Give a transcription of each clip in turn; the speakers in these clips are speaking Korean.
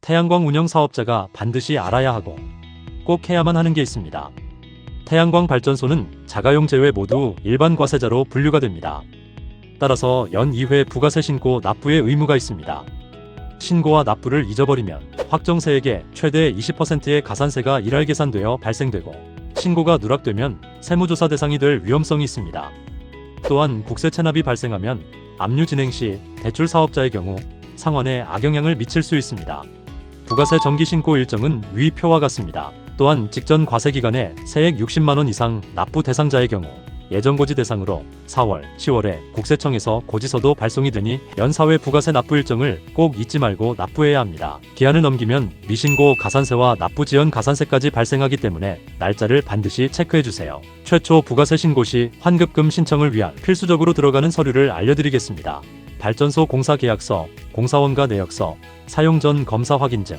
태양광 운영 사업자가 반드시 알아야 하고 꼭 해야만 하는 게 있습니다. 태양광 발전소는 자가용 제외 모두 일반 과세자로 분류가 됩니다. 따라서 연 2회 부가세 신고 납부의 의무가 있습니다. 신고와 납부를 잊어버리면 확정세액의 최대 20%의 가산세가 일할 계산되어 발생되고 신고가 누락되면 세무조사 대상이 될 위험성이 있습니다. 또한 국세 체납이 발생하면 압류 진행 시 대출 사업자의 경우 상환에 악영향을 미칠 수 있습니다. 부가세 정기 신고 일정은 위 표와 같습니다. 또한 직전 과세 기간에 세액 60만 원 이상 납부 대상자의 경우 예정 고지 대상으로 4월, 10월에 국세청에서 고지서도 발송이 되니 연 4회 부가세 납부 일정을 꼭 잊지 말고 납부해야 합니다. 기한을 넘기면 미신고 가산세와 납부 지연 가산세까지 발생하기 때문에 날짜를 반드시 체크해 주세요. 최초 부가세 신고 시 환급금 신청을 위한 필수적으로 들어가는 서류를 알려드리겠습니다. 발전소 공사 계약서, 공사원가 내역서, 사용 전 검사 확인증,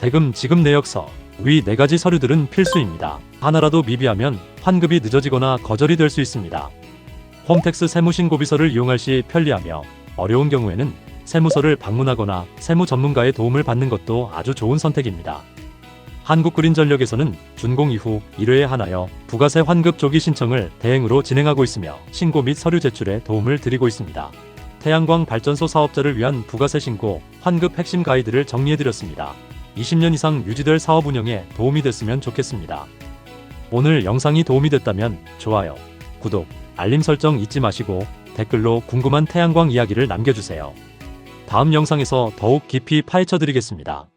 대금 지급 내역서, 위 네 가지 서류들은 필수입니다. 하나라도 미비하면 환급이 늦어지거나 거절이 될 수 있습니다. 홈택스 세무신고비서를 이용할 시 편리하며 어려운 경우에는 세무서를 방문하거나 세무 전문가의 도움을 받는 것도 아주 좋은 선택입니다. 한국그린전력에서는 준공 이후 1회에 한하여 부가세 환급 조기 신청을 대행으로 진행하고 있으며 신고 및 서류 제출에 도움을 드리고 있습니다. 태양광 발전소 사업자를 위한 부가세 신고, 환급 핵심 가이드를 정리해드렸습니다. 20년 이상 유지될 사업 운영에 도움이 됐으면 좋겠습니다. 오늘 영상이 도움이 됐다면 좋아요, 구독, 알림 설정 잊지 마시고 댓글로 궁금한 태양광 이야기를 남겨주세요. 다음 영상에서 더욱 깊이 파헤쳐 드리겠습니다.